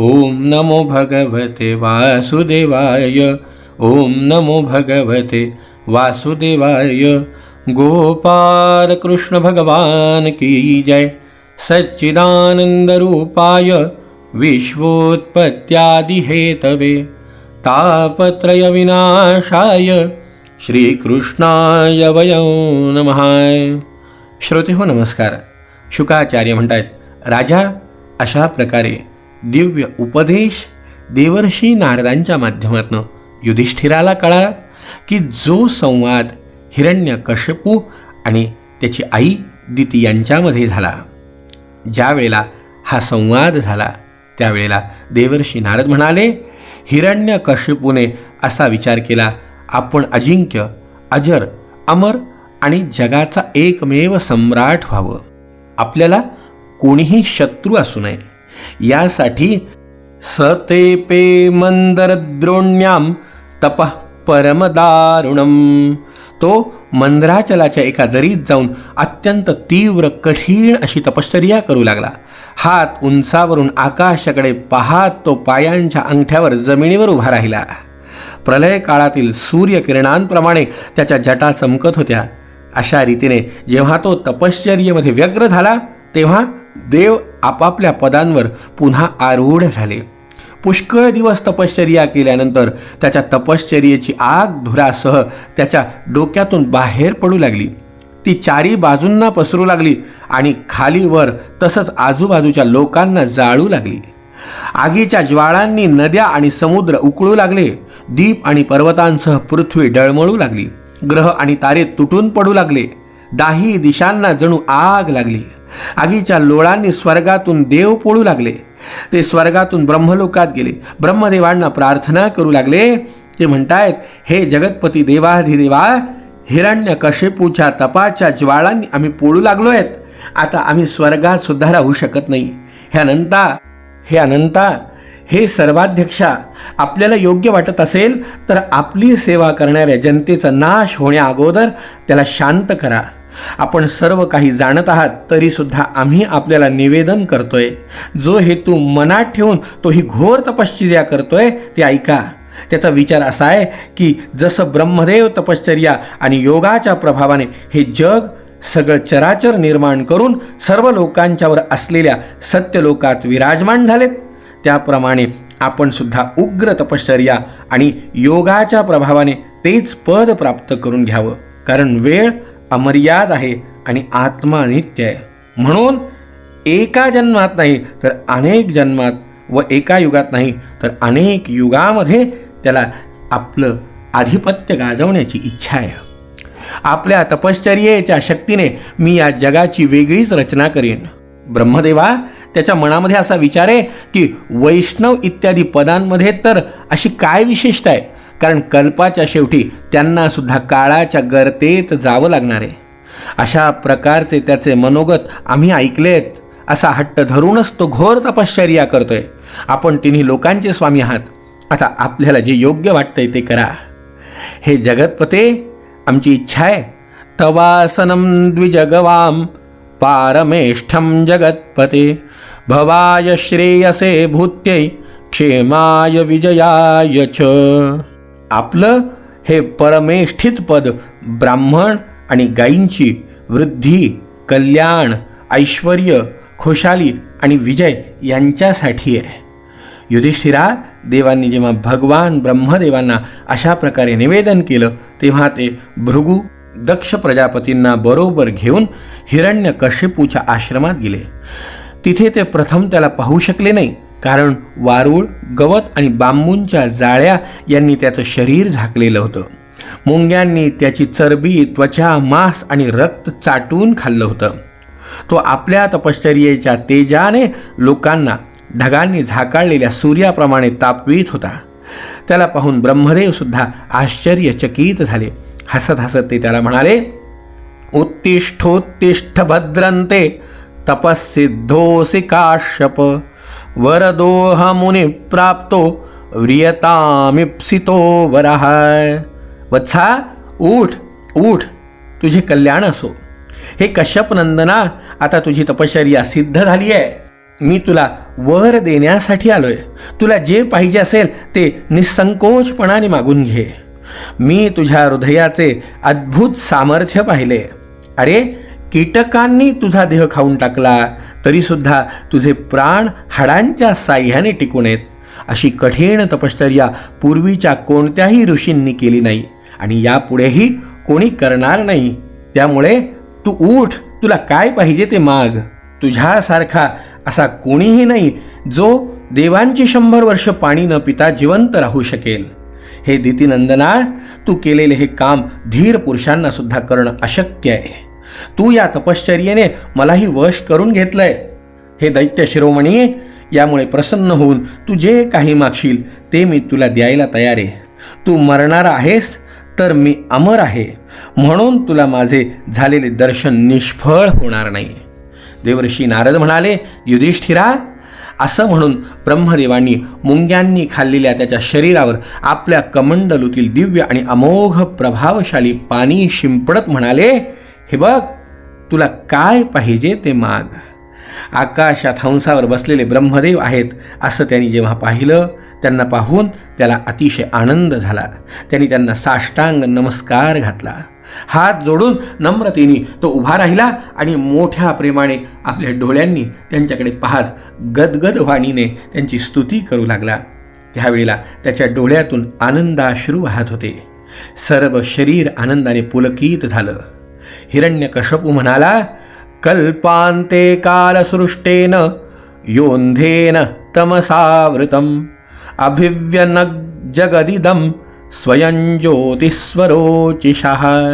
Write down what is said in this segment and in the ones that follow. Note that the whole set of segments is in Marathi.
ओम नमो भगवते वासुदेवाय ॐ नमो भगवते वासुदेवाय। गोपाल कृष्ण भगवान की जय। सच्चिदानंद रूपाय विश्वोत्पत्त्यादिहेतवे। तापत्रय विनाशाय श्रीकृष्णाय वयं नमः। श्रोते हो नमस्कार। शुकाचार्य म्हणतात राजा अशा प्रकारे दिव्य उपदेश देवर्षी नारदांच्या माध्यमातून युधिष्ठिराला कळाला की जो संवाद हिरण्यकश्यपू आणि त्याची आई दिती यांच्यामध्ये झाला. ज्या वेळेला हा संवाद झाला त्यावेळेला देवर्षी नारद म्हणाले हिरण्य कश्यपूने असा विचार केला आपण अजिंक्य अजर अमर आणि जगाचा एकमेव सम्राट व्हावं. आपल्याला कोणीही शत्रू असू नये. यासाठी सतेपे मंदरद्रोण्याम तपः परमदारुणम तो मंदराचलाच्या एका दरीत जाऊन अत्यंत तीव्र कठीण अशी तपश्चर्या करू लागला. हात उंचावरून आकाशाकडे पाहात तो पायांच्या अंगठ्यावर जमिनीवर उभा राहिला. प्रलय काळातील सूर्यकिरणांप्रमाणे त्याच्या जटा चमकत होत्या. अशा रीतीने जेव्हा तो तपश्चर्येमध्ये व्यग्र झाला तेव्हा देव आपापल्या पदांवर पुन्हा आरूढ झाले. पुष्कळ दिवस तपश्चर्या केल्यानंतर त्याच्या तपश्चर्येची आग धुरासह त्याच्या डोक्यातून बाहेर पडू लागली. ती चारी बाजूंना पसरू लागली आणि खालीवर तसंच आजूबाजूच्या लोकांना जाळू लागली. आगीच्या ज्वाळांनी नद्या आणि समुद्र उकळू लागले दीप आणि पर्वतांसह पृथ्वी डळमळू लागली ग्रह आणि तारे तुटून पडू लागले दाही दिशांना जणू आग लागली. आगीच्या लोळांनी स्वर्गातून देव पोळू लागले. ते स्वर्गातून ब्रह्मलोकात गेले. ब्रह्मदेवांना प्रार्थना करू लागले. ते म्हणतायत हे जगतपती देवाधिदेवा हिरण्य कशेपूच्या तपाच्या ज्वाळांनी आम्ही पोळू लागलो आहेत आता आम्ही स्वर्गात सुद्धा राहू शकत नाही. हे अनंता हे अनंता हे सर्वाध्यक्षा आपल्याला योग्य वाटत असेल तर आपली सेवा करणाऱ्या जनतेचा नाश होण्या अगोदर त्याला शांत करा. आपण सर्व काही जाणत आहात तरीसुद्धा आम्ही आपल्याला निवेदन करतोय जो हेतू मनात ठेवून तो ही घोर तपश्चर्या करतोय ते ऐका. त्याचा विचार असा आहे की जसं ब्रह्मदेव तपश्चर्या आणि योगाच्या प्रभावाने हे जग सगळं चराचर निर्माण करून सर्व लोकांच्यावर असलेल्या सत्यलोकात विराजमान झालेत त्याप्रमाणे आपण सुद्धा उग्र तपश्चर्या आणि योगाच्या प्रभावाने तेच पद प्राप्त करून घ्यावं. कारण वेळ अमर्याद आहे आणि आत्मा नित्य आहे. म्हणून एका जन्मात नाही तर अनेक जन्मात व एका युगात नाही तर अनेक युगामध्ये त्याला आपलं आधिपत्य गाजवण्याची इच्छा आहे. आपल्या तपश्चर्येच्या शक्तीने मी या जगाची वेगळीच रचना करेन. ब्रह्मदेवा त्याच्या मनामध्ये असा विचार आहे की वैष्णव इत्यादी पदांमध्ये तर अशी काय विशेषता आहे? कारण कल्पाच्या शेवटी त्यांना सुद्धा काळाच्या गर्तेत जावं लागणार आहे. अशा प्रकारचे त्याचे मनोगत आम्ही ऐकलेत असा हट्ट धरूनच तो घोर तपश्चर्या करतोय. आपण तिन्ही लोकांचे स्वामी आहात. आता आपल्याला जे योग्य वाटतंय ते करा. हे जगतपते आमची इच्छा आहे. तवासनम द्विजगवाम पारमेष्ठम जगतपते. भवाय श्रेयसे भूत्यै क्षेमाय विजयाय च. आपलं हे परमेष्ठित पद ब्राह्मण आणि गायींची वृद्धी कल्याण ऐश्वर खुशाली आणि विजय यांच्यासाठी आहे. युधिष्ठिरा देवांनी जेव्हा भगवान ब्रह्मदेवांना अशा प्रकारे निवेदन केलं तेव्हा ते भृगू दक्ष प्रजापतींना बरोबर घेऊन हिरण्य कश्यपूच्या आश्रमात गेले. तिथे ते प्रथम त्याला पाहू शकले नाही कारण वारूळ गवत आणि बांबूंच्या जाळ्या यांनी त्याचं शरीर झाकलेलं होतं. मुंग्यांनी त्याची चरबी त्वचा मांस आणि रक्त चाटून खाल्लं होतं. तो आपल्या तपश्चर्येच्या तेजाने लोकांना ढगांनी झाकाळलेल्या सूर्याप्रमाणे तापवीत होता. त्याला पाहून ब्रह्मदेव सुद्धा आश्चर्यचकित झाले. हसत हसत ते त्याला म्हणाले उत्तिष्ठोत्तिष्ठ भद्रंते तपस्सिद्धोसि काश्यप. वरदोह मुनी प्राप्तो व्रियतामिप्सितो वरः। वत्सा उठ उठ तुझे कल्याण असो। हे कश्यप नंदना आता तुझी तपश्चर्या सिद्ध झाली आहे। मी तुला वर देण्यासाठी आलोय। तुला जे पाहिजे असेल ते निसंकोचपणाने मागून घे। मी तुझ्या हृदयाचे अद्भुत सामर्थ्य पाहिले। अरे कीटकांनी तुझा देह खाऊन टाकला तरीसुद्धा तुझे प्राण हाडांच्या साह्याने टिकून येत अशी कठीण तपश्चर्या पूर्वीच्या कोणत्याही ऋषींनी केली नाही आणि यापुढेही कोणी करणार नाही. त्यामुळे तू उठ तुला काय पाहिजे ते माग. तुझ्यासारखा असा कोणीही नाही जो देवांची शंभर वर्ष पाणी न पिता जिवंत राहू शकेल. हे दितीनंदना तू केलेले हे काम धीर पुरुषांना सुद्धा करणं अशक्य आहे. तू या तपश्चर्येने मलाही वश करून घेतलंय. हे दैत्य शिरोमणी यामुळे प्रसन्न होऊन तू जे काही मागशील ते मी तुला द्यायला तयार आहे. तू मरणारा आहेस तर मी अमर आहे. म्हणून तुला माझे झालेले दर्शन निष्फळ होणार नाही. देवर्षी नारद म्हणाले युधिष्ठिरा असं म्हणून ब्रह्मदेवांनी मुंग्यांनी खाल्लेल्या त्याच्या शरीरावर आपल्या कमंडलूतील दिव्य आणि अमोघ प्रभावशाली पाणी शिंपडत म्हणाले हे बघ तुला काय पाहिजे ते माग. आकाशात हंसावर बसलेले ब्रह्मदेव आहेत असं त्यांनी जेव्हा पाहिलं त्यांना पाहून त्याला अतिशय आनंद झाला. त्यांनी त्यांना साष्टांग नमस्कार घातला. हात जोडून नम्रतेने तो उभा राहिला आणि मोठ्या प्रेमाने आपल्या डोळ्यांनी त्यांच्याकडे पाहत गदगद वाणीने त्यांची स्तुती करू लागला. त्यावेळेला त्याच्या डोळ्यातून आनंदाश्रू वाहत होते. सर्व शरीर आनंदाने पुलकित झालं. हिरण्यकशपू म्हणाला कल्पांते कालसृष्टेन योंधेन तमसावृतम अभिव्यन जगदिदम स्वयंज्योतिस्वरोचिशः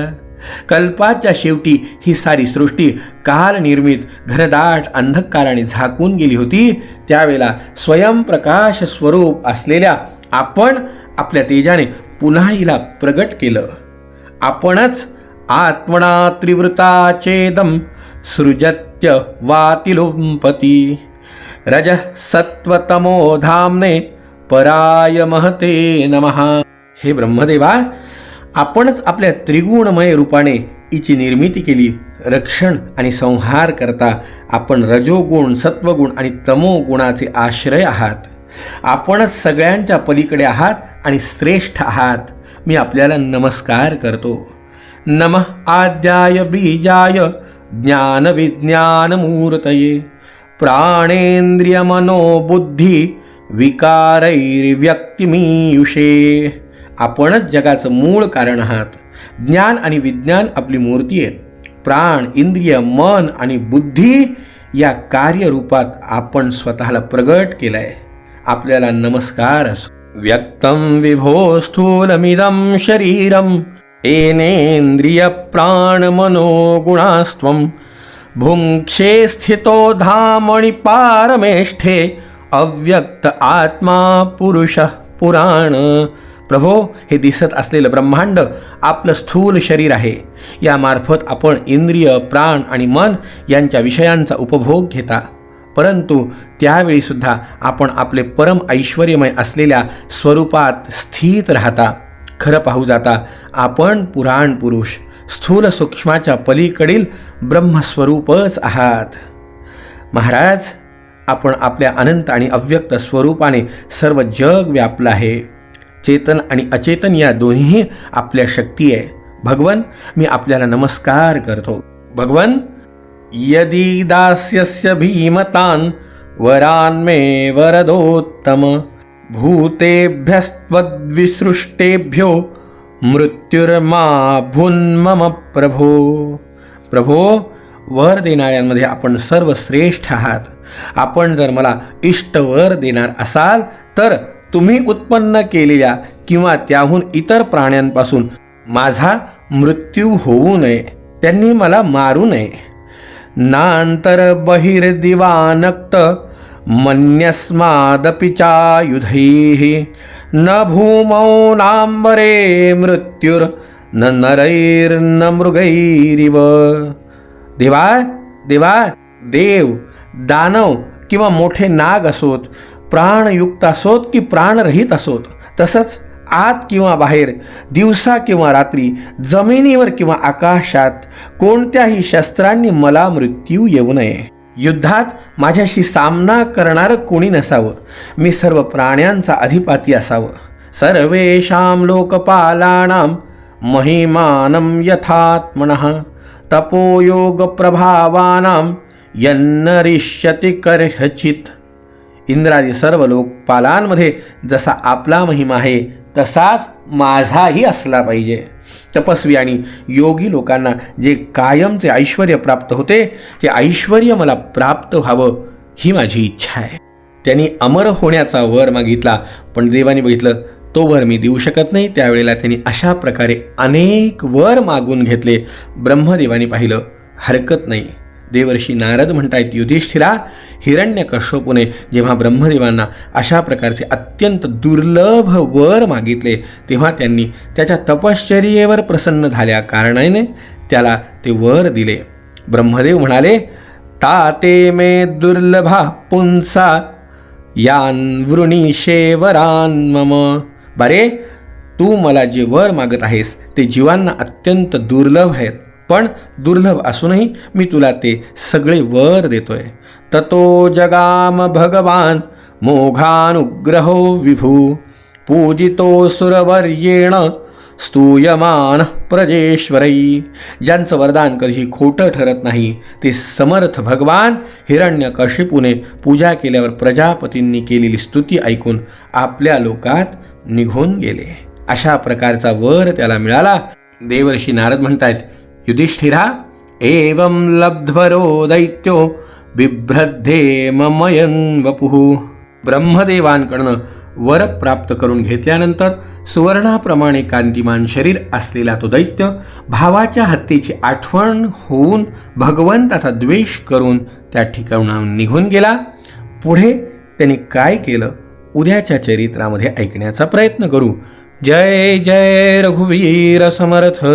कल्पाच्या शेवटी ही सारी सृष्टी कालनिर्मित घनदाट अंधकाराने झाकून गेली होती. त्यावेळेला स्वयंप्रकाश स्वरूप असलेल्या आपण आपल्या तेजाने पुन्हा हिला प्रगट केलं. आपणच आत्मना त्रिवृताचेदं सृजत्य वातिलुम्पती। रज सत्वतमो धामने पराय महते नमः। हे ब्रह्मदेवा आपणच आपल्या त्रिगुणमय रूपाने हिची निर्मिती केली. रक्षण आणि संहार करता आपण रजोगुण सत्वगुण आणि तमोगुणाचे आश्रय आहात. आपणच सगळ्यांच्या पलीकडे आहात आणि श्रेष्ठ आहात. मी आपल्याला नमस्कार करतो. नमः आद्याय बीजाय ज्ञानविज्ञानमूर्तये। प्राणेंद्रियमनोबुद्धी विकारैर्व्यक्तिमीयुषे। आपणच जगाचं मूळ कारण आहात. ज्ञान आणि विज्ञान आपली मूर्ती आहे. प्राण इंद्रिय मन आणि बुद्धी या कार्यरूपात आपण स्वतःला प्रगट केलंय. आपल्याला नमस्कार असो. व्यक्तं विभो स्थूलमिदं शरीरं येनेन्द्रिय प्राणमनोगुणास्त्वं भुङ्क्षे स्थितो धामणि पारमेष्ठे अव्यक्त आत्मा पुरुष पुराण। प्रभो हे दिसत असलेलं ब्रह्मांड आपलं स्थूल शरीर आहे. यामार्फत आपण इंद्रिय प्राण आणि मन यांच्या विषयांचा उपभोग घेता. परंतु त्यावेळीसुद्धा आपण आपले परम ऐश्वर्यमय असलेल्या स्वरूपात स्थित राहता. खरं पाहू जाता आपण पुराण पुरुष स्थूल सूक्ष्माच्या पलीकडील ब्रह्मस्वरूपच आहात. महाराज आपण आपल्या अनंत आणि अव्यक्त स्वरूपाने सर्व जग व्यापलं आहे. चेतन आणि अचेतन या दोन्ही आपल्या शक्ती आहे. भगवन मी आपल्याला नमस्कार करतो. भगवन यदी दास्यस्य भीमतान वरान् मे वरदोत्तम। भूतेभ्यस्त्वद्विसृष्टेभ्यो मृत्युर्मा भुन्मम प्रभो। प्रभो वर देणाऱ्यांमध्ये आपण सर्व श्रेष्ठ आहात. आपण जर मला इष्ट वर देणार असाल तर तुम्ही उत्पन्न केलेल्या किंवा त्याहून इतर प्राण्यांपासून माझा मृत्यू होऊ नये त्यांनी मला मारू नये. नांतर बहिर्दिवानक्त मन्यस्मादपि चायुधैः। न भूमौ नाम्बरे मृत्युर् न नरैर्न मृगैरिव। देवा देवा देव दानव किंवा मोठे नाग असोत प्राणयुक्त असोत की प्राणरहित असोत तसंच आत किंवा बाहेर दिवसा किंवा रात्री जमिनीवर किंवा आकाशात कोणत्याही शस्त्रांनी मला मृत्यू येऊ नये. युद्धात माझ्याशी सामना करणारं कोणी नसावं? मी सर्व प्राण्यांचा अधिपती असावं. सर्वेषां लोकपालानां महिमानं यथात्मनः तपोयोगप्रभावानां यन्नरिष्यति कर्हचित. इंद्रादी सर्व लोकपालांमध्ये जसा आपला महिमा आहे तसाच माझाही असला पाहिजे. तपस्वी आणि योगी लोकांना जे कायमचे ऐश्वर प्राप्त होते ते ऐश्वर मला प्राप्त व्हावं ही माझी इच्छा आहे. त्यांनी अमर होण्याचा वर मागितला पण देवाने बघितलं तो वर मी देऊ शकत नाही. त्यावेळेला त्यांनी अशा प्रकारे अनेक वर मागून घेतले. ब्रह्मदेवाने पाहिलं हरकत नाही. देवर्षी नारद म्हणतायत युधिष्ठिरा हिरण्यकश्यपूने जेव्हा ब्रह्मदेवांना अशा प्रकारचे अत्यंत दुर्लभ वर मागितले तेव्हा त्यांनी त्याच्या तपश्चर्येवर प्रसन्न झाल्या कारणाने त्याला ते वर दिले. ब्रह्मदेव म्हणाले ताते मे दुर्लभा पुंसा यान वृणीशेवरान मम. बरे तू मला जे वर मागत आहेस ते जीवांना अत्यंत दुर्लभ आहेत. पण दुर्लभ असूनही मी तुला ते सगळे वर देतोय. ततो जगाम भगवान मोघानुग्रहो विभू पूजितो सुरवर्येण स्तूयमान प्रजेश्वरई ज्यांचं वरदान कधी खोटं ठरत नाही ते समर्थ भगवान हिरण्यकशिपूने पूजा केल्यावर प्रजापतींनी केलेली स्तुती ऐकून आपल्या लोकात निघून गेले. अशा प्रकारचा वर त्याला मिळाला. देवर्षी नारद म्हणतायत युधिष्ठिरा एवं लब्ध्वरो दैत्यो बिभ्रद्धे ममयन वपुः. ब्रह्मदेवांकडनं वर प्राप्त करून घेतल्यानंतर सुवर्णाप्रमाणे कांतिमान शरीर असलेला तो दैत्य भावाच्या हत्येची आठवण होऊन भगवंताचा द्वेष करून त्या ठिकाणाहून निघून गेला. पुढे त्यांनी काय केलं? उद्याच्या चरित्रामध्ये ऐकण्याचा प्रयत्न करू. जय जय रघुवीर समर्थ!